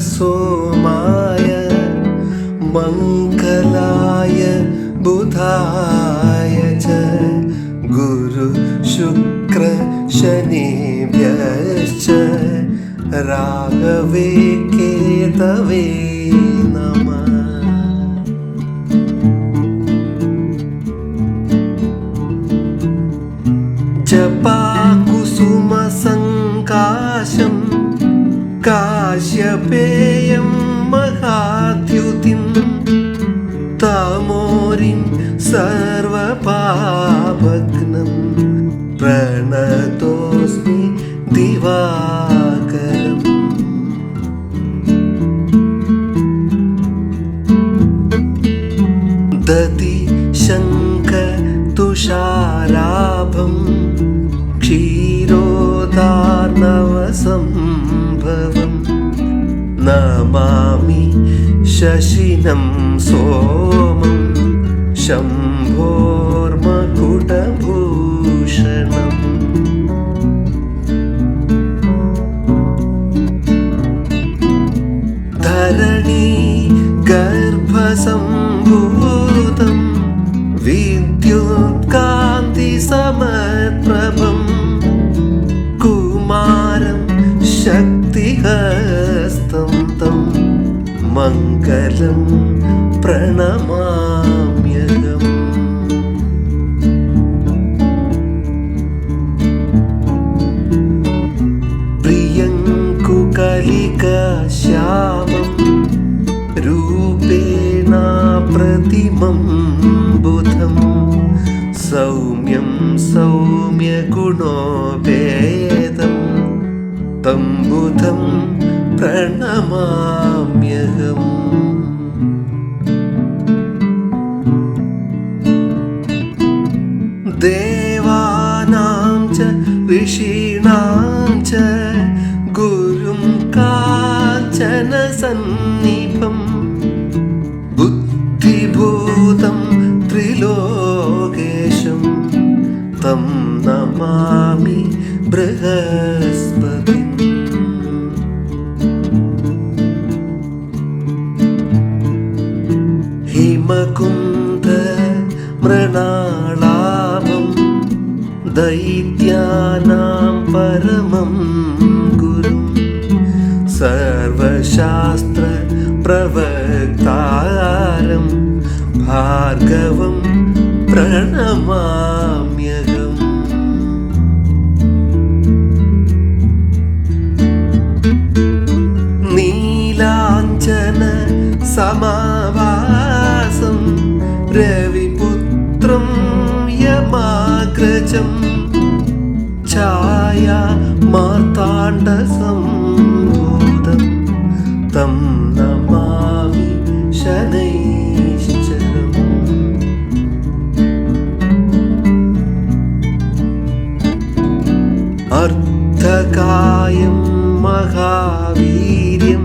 सोमाय मङ्गलाय बुधाय च। गुरु शुक्र शनिभ्यश्च। राघवे केतवे। काश्यपेयं महाद्युतिं तमोरिं सर्वपापघ्नं प्रणतोऽस्मि दिवाकरम् दति शङ्खतुषाराभं സംഭവം നമാമി ശശിനം സോമം ശംഭോർമകുടഭൂഷണം. ധരണി ഗർഭസം ശക്തിഹസ്തം തം മംഗലം പ്രണമാമ്യകം പ്രിയങ്കുകലികാ ശ്യാമം രൂപേണാ പ്രതിമം ബുധം സൗമ്യം സൗമ്യഗുണോപേ तं बुधं प्रणमाम्यहम् देवानां च ऋषीणां च गुरुं काञ्चन सन्निभं दैत्यानां परमं गुरुं सर्वशास्त्रप्रवक्तारं भार्गवं प्रणमाम्यहम् नीलाञ्जन समावासं മായ മാർത്താണ്ഡ സംഭൂതം. തം നമാമി ശനൈശ്ചരം അർത്ഥകായം മഹാവീര്യം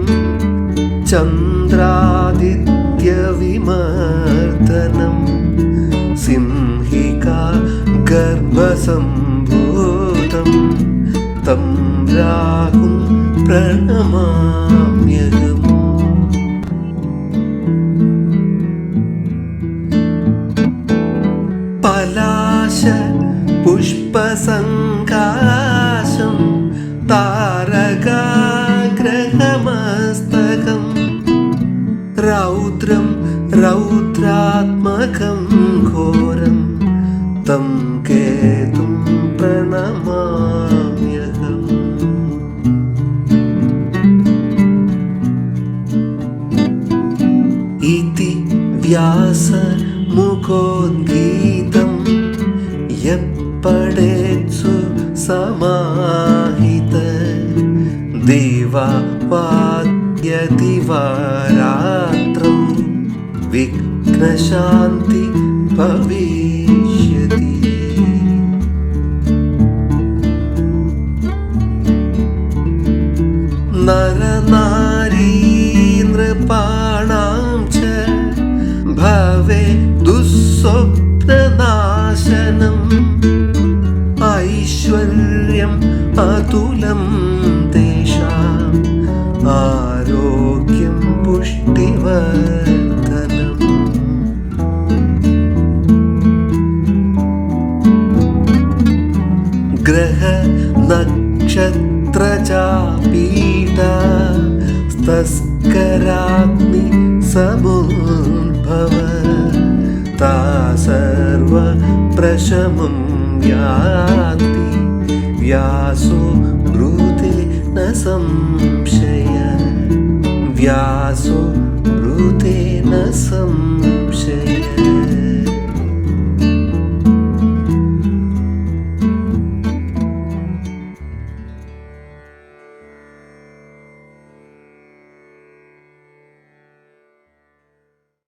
ചന്ദ്രാദിത്യവിമർദ്ദനം. സിംഹിക ഗർഭസം गर्भसम्भूतं तं राहुं प्रणमाम्यहम् पलाश पुष्पसङ्काशं तारकाग्रहमस्तकं रौद्रं रौद्रात्मकं घोरं तं केतुं व्यासमुखोद्गीतं यप्पडेत्सु समाहित। देवा वाद्यति वा रात्रौ विघ्नशान्ति भविष्यति തുലം തേഷാം ആരോഗ്യം പുഷ്ടിവർദ്ധനം. ഗ്രഹ നക്ഷത്ര ചാപീഠ തസ്കരാഗ്നി സമുദ്ഭവ. താ സർവ പ്രശമം യാതി. व्यासो ब्रूते न संशय। व्यासो ब्रूते न संशय।